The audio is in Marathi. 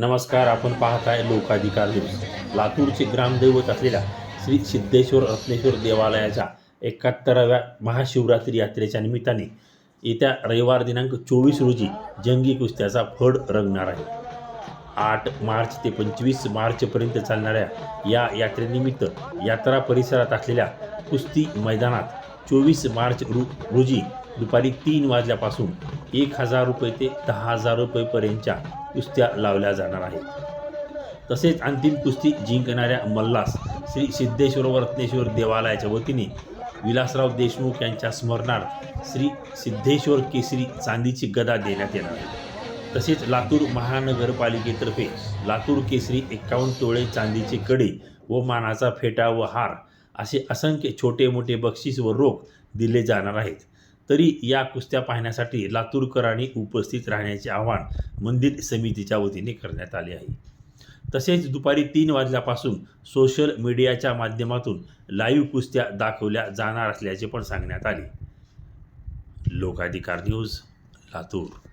नमस्कार आपण पाहताय लोकाधिकार न्यूज लातूरचे ग्रामदैवत असलेल्या श्री सिद्धेश्वर रत्नेश्वर देवालयाच्या एकाहत्तराव्या महाशिवरात्री यात्रेच्या निमित्ताने येत्या रविवार दिनांक चोवीस रोजी जंगी कुस्त्याचा फड रंगणार आहे. आठ मार्च ते पंचवीस मार्चपर्यंत चालणाऱ्या या यात्रेनिमित्त यात्रा परिसरात असलेल्या कुस्ती मैदानात चोवीस मार्च रो रोजी दुपारी तीन वाजल्यापासून एक हजार रुपये ते दहा हजार रुपयेपर्यंतच्या कुस्त्या लावल्या जाणार आहेत. तसेच अंतिम कुस्ती जिंकणाऱ्या मल्लास श्री सिद्धेश्वर व रत्नेश्वर देवालयाच्या वतीने विलासराव देशमुख यांच्या स्मरणार्थ श्री सिद्धेश्वर केसरी चांदीची गदा देण्यात येणार आहे. तसेच लातूर महानगरपालिकेतर्फे लातूर केसरी एक्कावन्न तोळे चांदीचे कडे व मानाचा फेटा व हार असे असंख्य छोटे मोठे बक्षीस व रोख दिले जाणार आहेत. तरी या कुस्त्या पाहण्यासाठी लातूरकरांनी उपस्थित राहण्याचे आवाहन मंदिर समितीच्या वतीने करण्यात आले आहे. तसेच दुपारी तीन वाजल्यापासून सोशल मीडियाच्या माध्यमातून लाईव्ह कुस्त्या दाखवल्या जाणार असल्याचे पण सांगण्यात आले. लोकाधिकार न्यूज लातूर.